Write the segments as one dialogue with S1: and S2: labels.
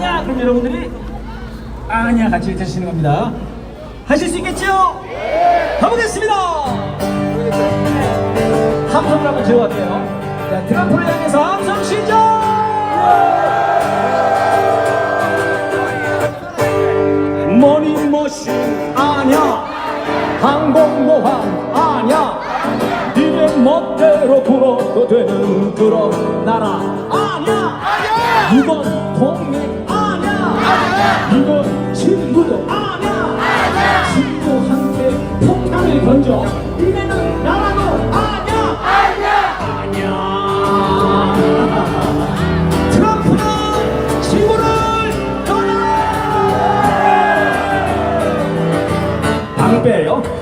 S1: 아냐 그럼 여러분들이 아냐 같이 외치시는 겁니다. 하실 수 있겠지요? 네. 가보겠습니다. 함성을 한번 제어할게요. 자, 드럼프를 향해서 함성 시작! 머니머신 아냐 항공모함 아냐 니네 멋대로 굴어도 되는 그런 나라 아냐 이번 독립 이곳 신부도 아냐 신부 함께 폭탄을 던져. 이래는 나라도 아냐 아냐 아냐 트럼프는 신부를 떠나. 방배요?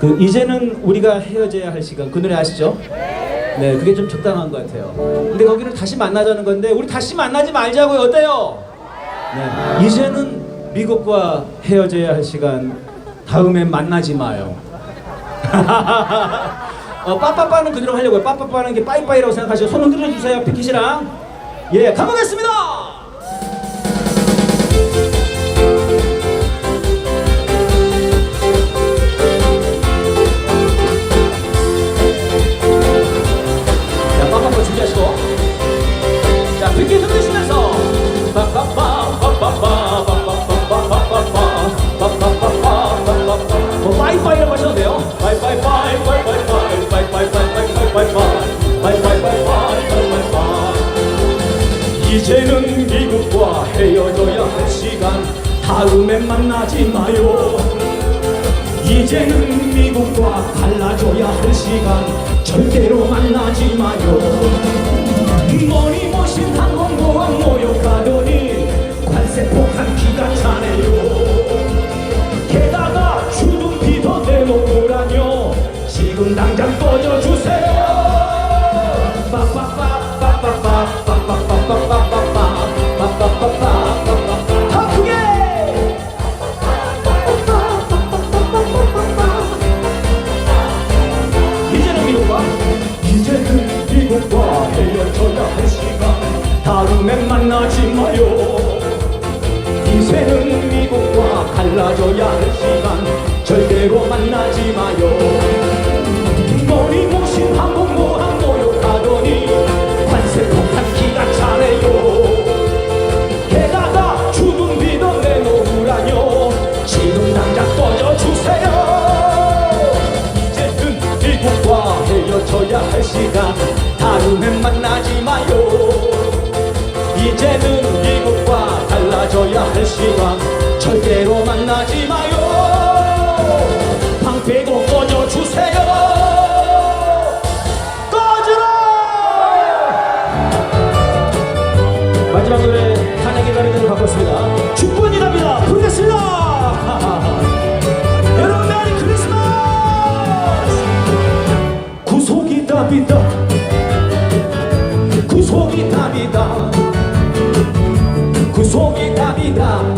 S1: 그 이제는 우리가 헤어져야 할 시간 그 노래 아시죠? 네, 그게 좀 적당한 것 같아요. 근데 거기를 다시 만나자는 건데 우리 다시 만나지 말자고요. 어때요? 네, 이제는 미국과 헤어져야 할 시간 다음에 만나지 마요. 어, 빠빠빠는 그대로 하려고요. 빠빠빠는 게 빠이빠이라고 생각하시고 손 흔들어 주세요. 피키시랑 예, 가보겠습니다. 이제는 미국과 헤어져야 할 시간. 다음에 만나지 마요. 이제는 미국과 갈라져야 할 시간. 절대로 만나지 그 속이 답이다.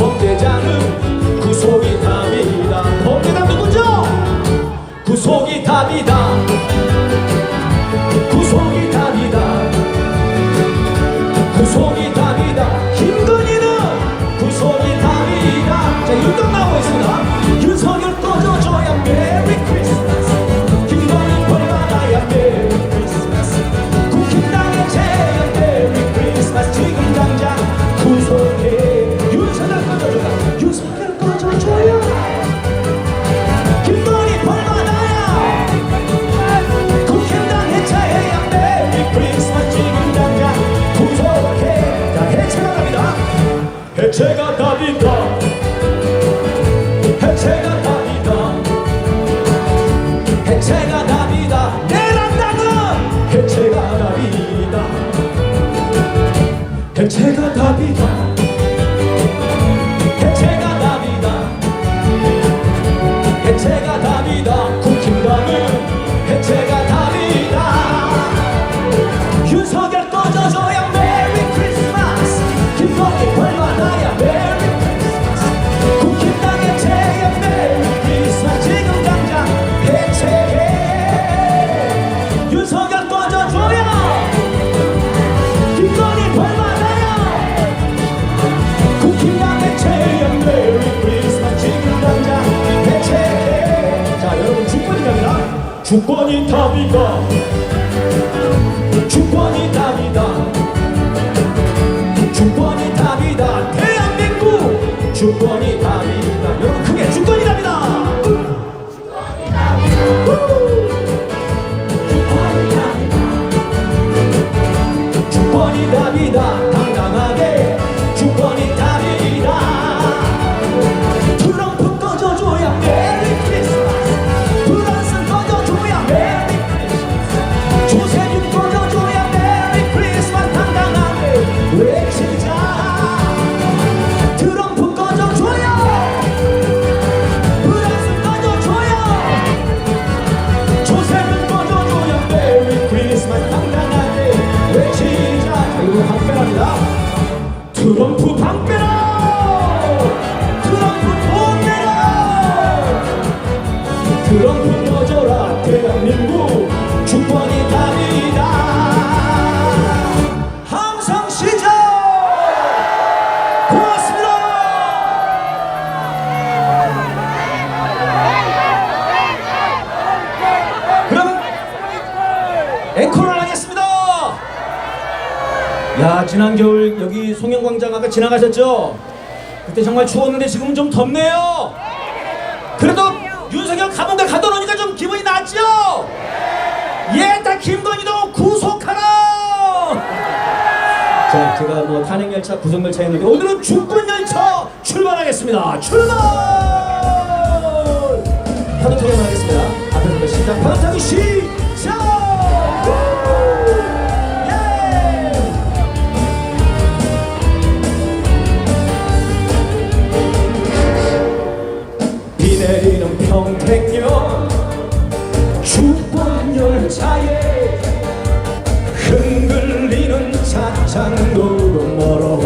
S1: 주권이 답이다. 주권이 답이다. 주권이 답이다. 대한민국 주권이 답이다. 지나가셨죠? 그때 정말 추웠는데 지금은 좀 덥네요. 그래도 윤석열 감옥에 가둬놓으니까 좀 기분이 낫죠? 예, 다 김건희도 구속하라! 자, 제가 뭐 탄핵열차, 구속열차 했는데 오늘은 죽분열차 출발하겠습니다. 출발! 파도타기 하겠습니다. 앞에서 시작, 파도타기 시 장도도 멀어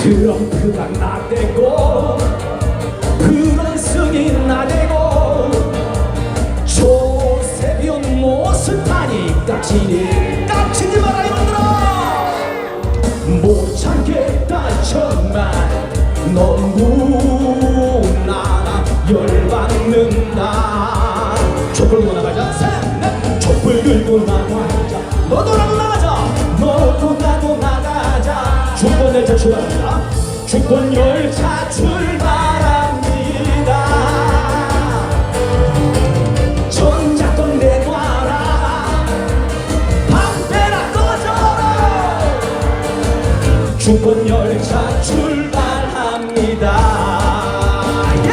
S1: 트럼프가 나대고 프랑스이 나대고 조세빈 모스타니 깍지니. 중권 열차 출발합니다. 중권 열차 출발합니다. 전작권 내놔라. 방패나 꺼져라. 중권 열차 출발합니다. 예!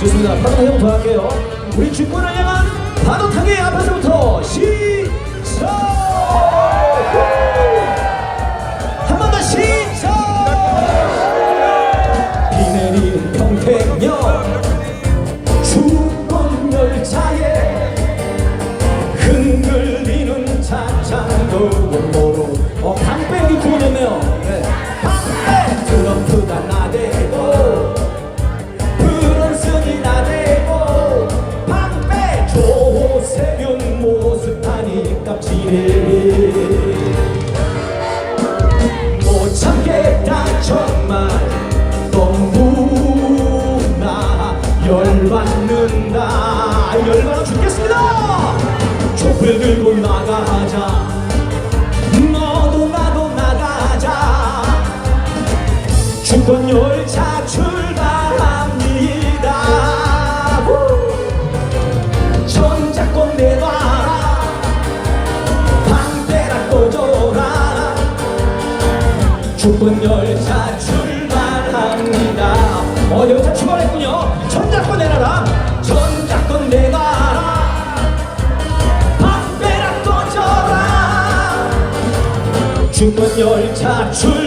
S1: 좋습니다. 파도 한번 더 할게요. 우리 중권을 향한 파도 타기 앞에서부터 시작! 신분 열차 출발합니다. 전작 꼭 내놔. 방패라 꽂아라. 죽은 열차 출발합니다. 어 열차 출발했군요. 전작권 내놔라. 전작권 내놔라 방패라 꽂아라. 죽은 열차 출발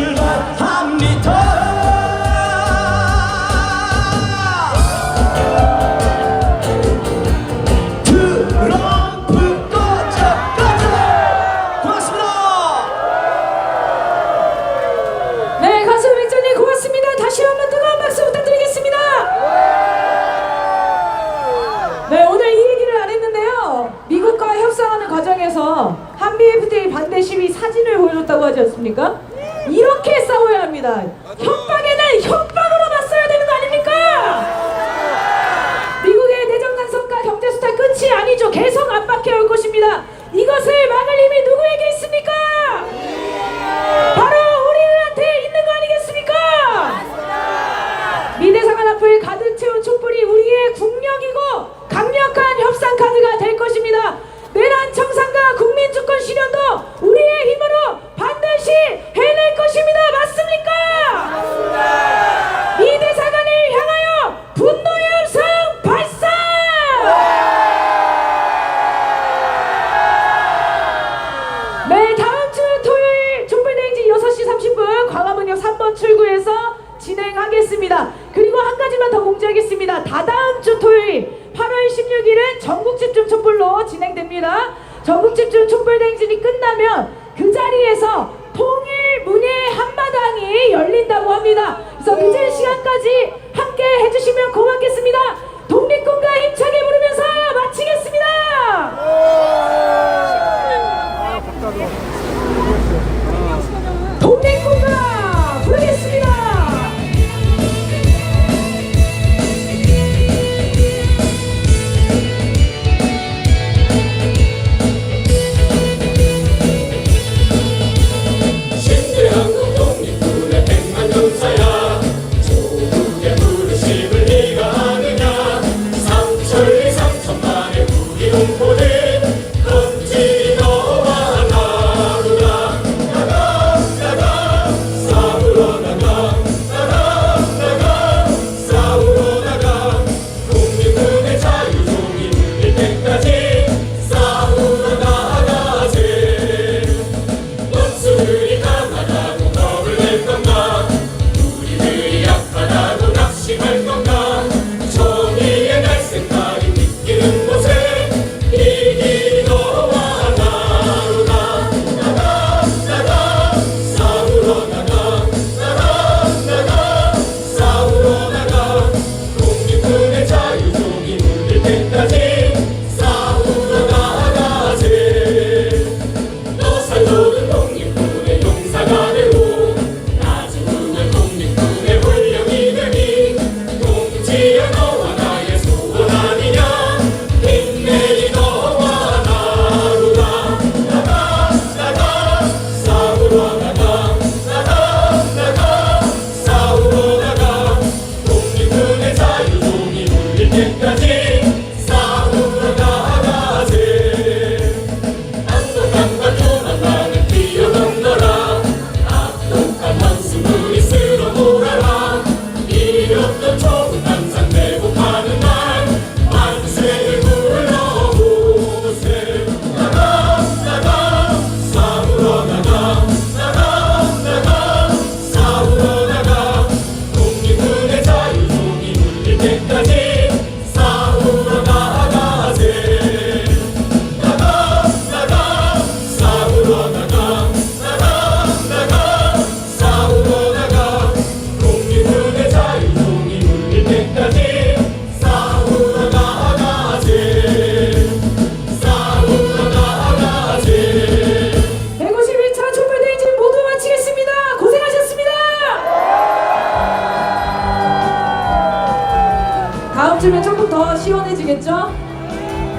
S2: 있으면 조금 더 시원해지겠죠?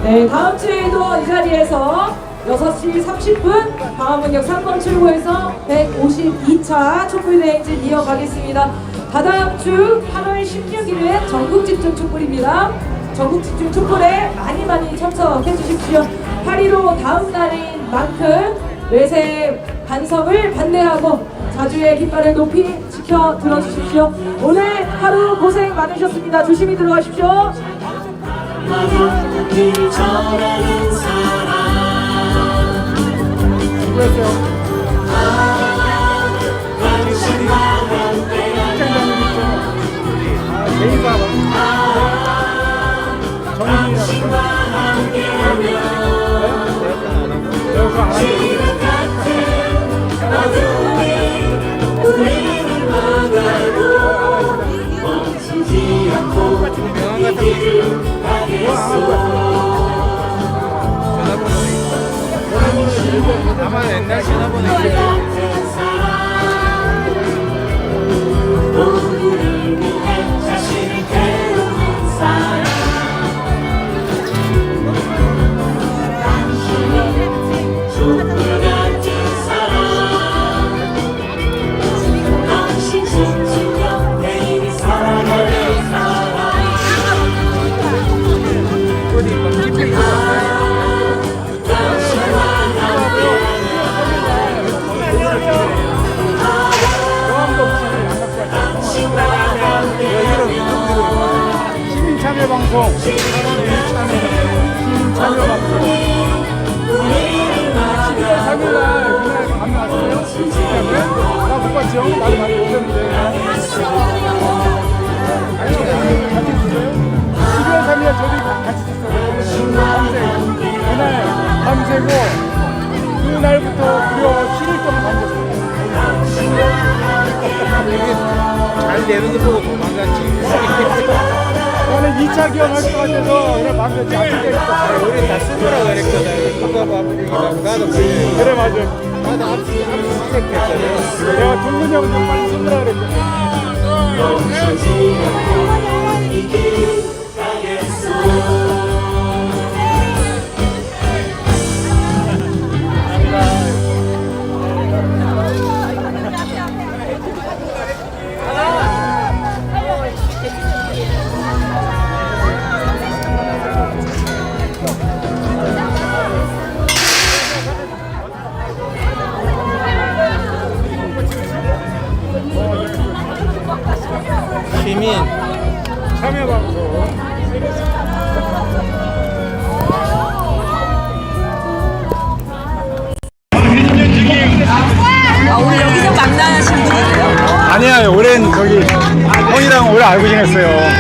S2: 네, 다음 주에도 이 자리에서 6시 30분 광화문역 3번 출구에서 152차 촛불대행진 이어가겠습니다. 다다음 주 8월 16일은 전국집중 촛불입니다. 전국집중 촛불에 많이 많이 참석해 주십시오. 8.15 다음 날인 만큼 외세 반성을 반대하고 자주의 깃발을 높이 지켜 들어주십시오. 오늘 하루 고생 많으셨습니다. 조심히 들어가십시오.
S3: 사람 당신과 함께하며 당신과 함께하며 지 아
S4: 시민 참여 방송 11월 3일날 그날 밤에 왔어요? 나못 봤죠? 나도 많이 오셨는데 아니요 같이 있었어요? 11월 3일날 저도 같이 있었어요 밤새 그날 밤새고 그날부터 무려 7일 동안 밤새었어요 잘 되는 거 보고 도망갔지. 저는 2차 기업 할것 같아서 그래 밤새 아프게 했어 우리 다 쓰느라고 그랬거든. 누가 바쁘니까 나도 그래 그래 맞아. 나도 앞수 압수수색했잖아 내가 동근이 형좀 빨리 쓰느라 그랬거든 시민 참여 방송
S5: 아, 오늘 여기서 만나신 분이세요?
S4: 아니야 오랜 저기 형이랑 오래 알고 지냈어요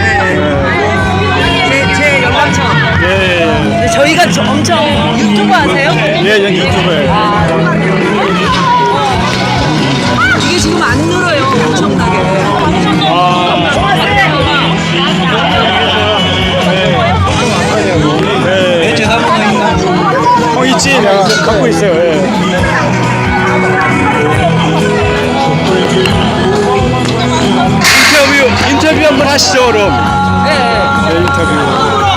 S5: 제, 제 연락처.
S4: 예예예
S5: 근데 저희가 저- 엄청 유튜브 하세요?
S4: 예, 전 유튜브 형 있지? 내가 갖고 있어요 예. 인터뷰 인터뷰 한번 하시죠 그럼 네 인터뷰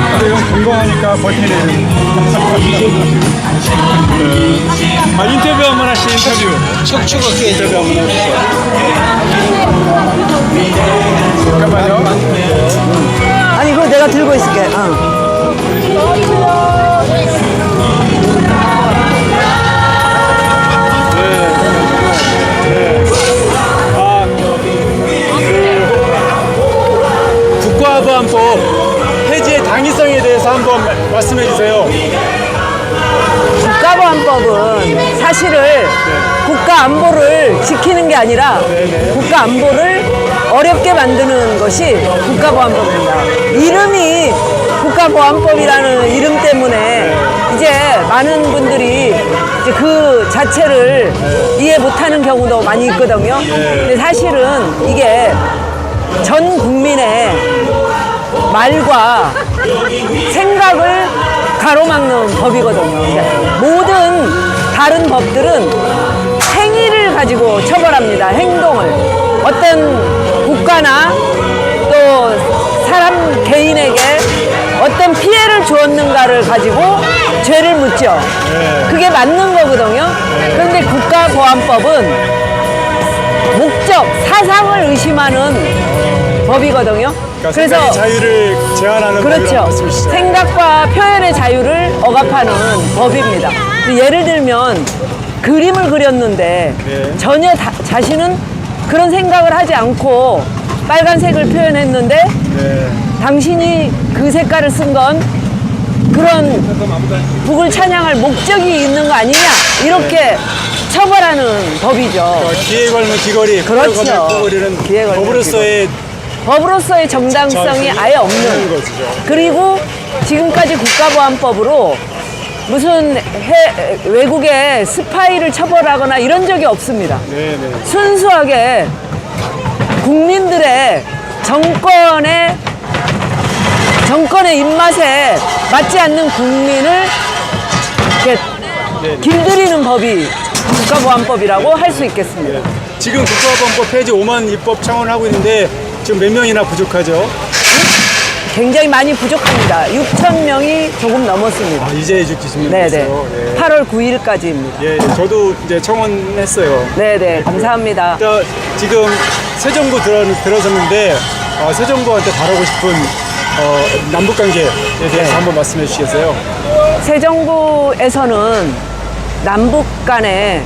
S4: 다. 형 건강하니까 버티네 아 인터뷰 한 번 하시 인터뷰
S6: 척추가 깨지고.
S4: 잠깐만요
S5: 아니, 그거 내가 들고 있을게. 어.
S4: 국가보안법 폐지의 당위성에 대해서 한번 말씀해 주세요.
S5: 국가보안법은 사실을 국가 안보를 지키는 게 아니라 국가 안보를 어렵게 만드는 것이 국가보안법입니다. 이름이 국가 국가보안법이라는 이름 때문에 이제 많은 분들이 이제 그 자체를 이해 못하는 경우도 많이 있거든요. 근데 사실은 이게 전 국민의 말과 생각을 가로막는 법이거든요. 그러니까 모든 다른 법들은 행위를 가지고 처벌합니다. 행동을. 어떤 국가나 또 사람 개인에게 어떤 피해를 주었는가를 가지고 죄를 묻죠. 그게 맞는 거거든요. 그런데 국가보안법은 목적, 사상을 의심하는 법이거든요.
S4: 그러니까 생각의 자유를 제한하는
S5: 그렇죠.
S4: 말씀이시죠?
S5: 생각과 표현의 자유를 억압하는 법입니다. 예를 들면 그림을 그렸는데
S4: 네.
S5: 전혀 다- 자신은 그런 생각을 하지 않고 빨간색을 표현했는데
S4: 네.
S5: 당신이 그 색깔을 쓴 건 그런 북을 찬양할 목적이 있는 거 아니냐 이렇게 처벌하는 법이죠.
S4: 어, 기에 걸면 귀걸이,
S5: 그렇죠.
S4: 귀에 걸면
S5: 걸면
S4: 법으로서의
S5: 법으로서의 정당성이 아예
S4: 없는.
S5: 그리고 지금까지 국가보안법으로 무슨 해, 외국의 스파이를 처벌하거나 이런 적이 없습니다.
S4: 네네.
S5: 순수하게 국민들의 정권의 정권의 입맛에 맞지 않는 국민을 이렇게 길들이는 법이 국가보안법이라고 할 수 있겠습니다.
S4: 지금 국가보안법 폐지 5만 입법 청원을 하고 있는데 지금 몇 명이나 부족하죠?
S5: 굉장히 많이 부족합니다. 6천 명이 조금 넘었습니다.
S4: 아, 이제
S5: 네네.
S4: 예.
S5: 8월 9일까지입니다.
S4: 예, 예, 저도 이제 청원했어요.
S5: 네네, 감사합니다.
S4: 일단 지금 새 정부 들어, 들어섰는데 어, 새 정부한테 바라고 싶은 어, 남북 관계에 대해서
S5: 네.
S4: 한번 말씀해 주시겠어요?
S5: 새 정부에서는 남북 간의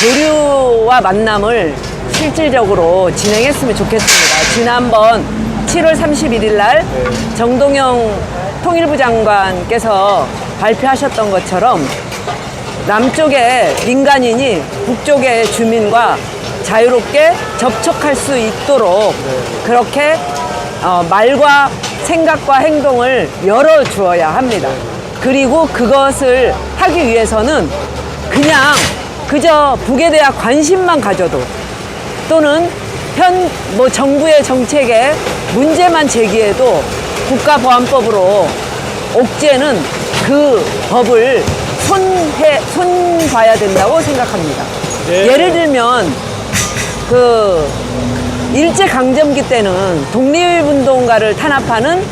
S5: 교류와 만남을 실질적으로 진행했으면 좋겠습니다. 지난번 7월 31일 날 정동영 통일부 장관께서 발표하셨던 것처럼 남쪽의 민간인이 북쪽의 주민과 자유롭게 접촉할 수 있도록 그렇게 어, 말과 생각과 행동을 열어주어야 합니다. 그리고 그것을 하기 위해서는 그냥 그저 북에 대한 관심만 가져도 또는 현 뭐 정부의 정책에 문제만 제기해도 국가보안법으로 옥죄는 그 법을 손해 손봐야 된다고 생각합니다.
S4: 네.
S5: 예를 들면 그 일제 강점기 때는 독립운동가를 탄압하는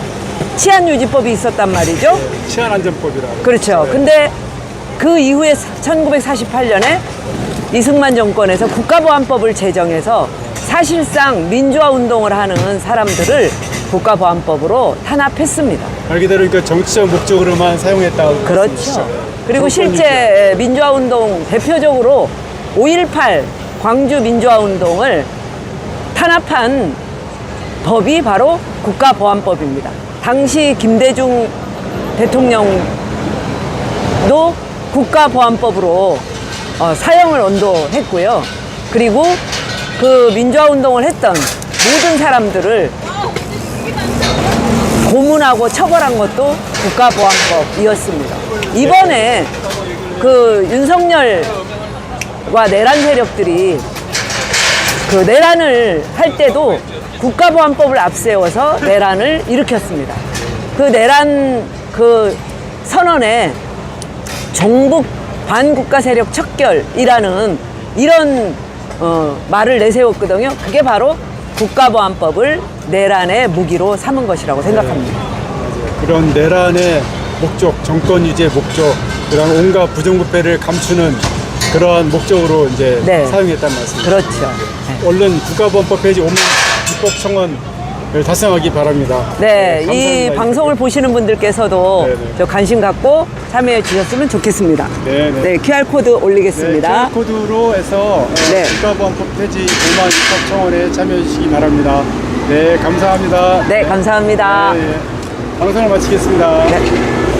S5: 치안유지법이 있었단 말이죠.
S4: 치안안전법이라고.
S5: 그렇죠. 근데 그 이후에 1948년에 이승만 정권에서 국가보안법을 제정해서 사실상 민주화 운동을 하는 사람들을 국가보안법으로 탄압했습니다.
S4: 말 그대로 그러니까 정치적 목적으로만 사용했다고.
S5: 그렇죠.
S4: 말씀이시죠?
S5: 그리고 실제 민주화 운동 대표적으로 5.18 광주 민주화 운동을 탄압한 법이 바로 국가보안법입니다. 당시 김대중 대통령도 국가보안법으로 어, 사형을 언도했고요. 그리고 그 민주화 운동을 했던 모든 사람들을 고문하고 처벌한 것도 국가보안법이었습니다. 이번에 그 윤석열과 내란 세력들이 그 내란을 할 때도 국가보안법을 앞세워서 내란을 일으켰습니다. 그 내란 그 선언에 종북 반국가 세력 척결이라는 이런 어, 말을 내세웠거든요. 그게 바로 국가보안법을 내란의 무기로 삼은 것이라고 생각합니다.
S4: 그런 내란의 목적, 정권 유지의 목적, 그런 온갖 부정부패를 감추는 그러한 목적으로 이제
S5: 네.
S4: 사용했단 말씀이죠.
S5: 그렇죠.
S4: 얼른 국가보안법 폐지 5만 입법 청원을 달성하기 바랍니다.
S5: 네, 이
S4: 감사합니다.
S5: 방송을 보시는 분들께서도
S4: 네, 네.
S5: 저 관심 갖고 참여해 주셨으면 좋겠습니다.
S4: 네, 네.
S5: QR 코드
S4: 네,
S5: 올리겠습니다.
S4: QR코드로 해서
S5: 네.
S4: 국가보안법 폐지 5만 입법 청원에 참여해 주시기 바랍니다. 네, 감사합니다.
S5: 네, 감사합니다.
S4: 네, 예. 방송을 마치겠습니다.
S5: 네.